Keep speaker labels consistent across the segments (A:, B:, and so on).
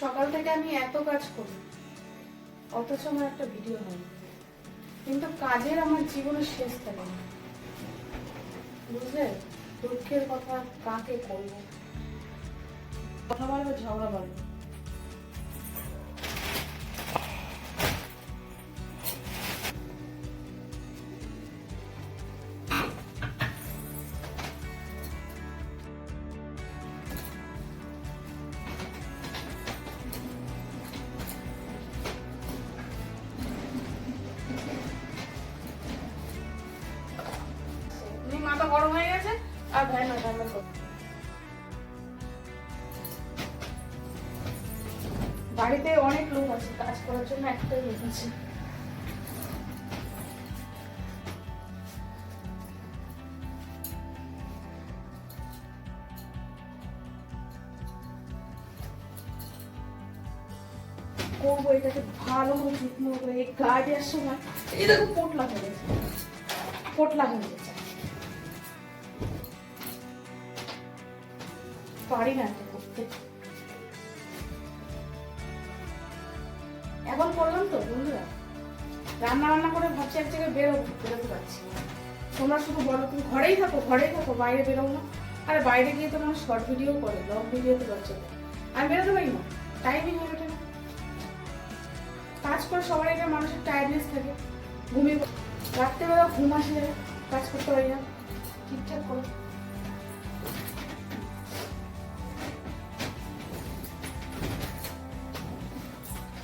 A: সকাল থেকে আমি এত কাজ করি, অথচ আমার একটা ভিডিও হয় কিন্তু কাজের আমার জীবনে শেষ থাকে না। বুঝলে? দুঃখের কথা কাকে করব কথা বলবে ঝগড়া বলবে না ভ্যান বাড়িতে অনেক লোক আছে, কাজ করার জন্য একটাই লোক আছে। করব এটাকে ভালো করে যত্ন করে এই গা দেওয়ার সময়, এই দেখো, পোটলা হয়ে গেছে। পোটলা হয়ে গেছে। পারি না এটা করতে। এখন করলাম তো বন্ধুরা রান্না বান্না করে ভাবছি এক জায়গায় বেরোবো, বেরোতে পারছি তোমরা শুধু বলো, তুমি ঘরেই থাকো ঘরেই থাকো, বাইরে বেরোবো না। আরে বাইরে গিয়ে তো মানুষ শর্ট ভিডিও করে লং ভিডিও তো করছে আমি বেরোতে পারি না টাইমই হয়ে ওঠে না। কাজ করে সবার একটা মানুষের টায়ার্ডনেস থাকে। ঘুমিয়ে রাত্রেবেলা ঘুম আসে, কাজ করতে পারি না। ঠিকঠাক করে।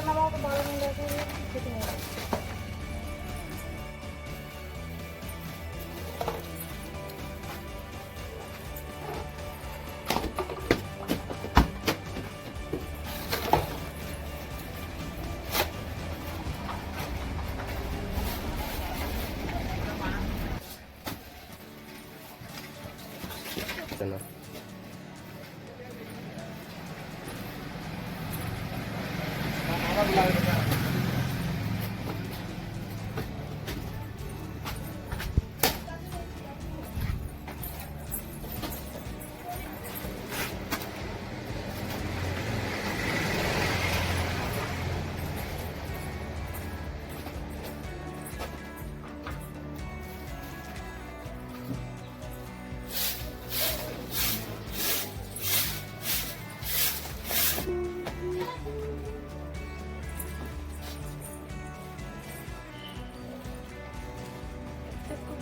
A: কাজটা নামাও তো বারো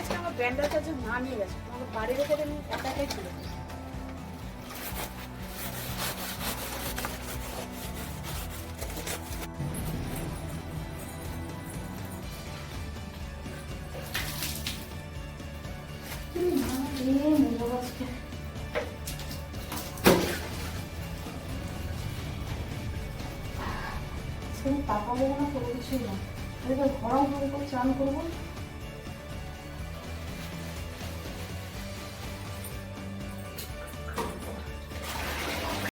A: আজকে আমার ব্যান্ডেল চার্জার না নিয়ে গেছো তোমাকে বাড়ি রেখে আমি একা একাই ছিল তাকাবো না কোনো কিছুই না। এবার ঘরম করে চান করব।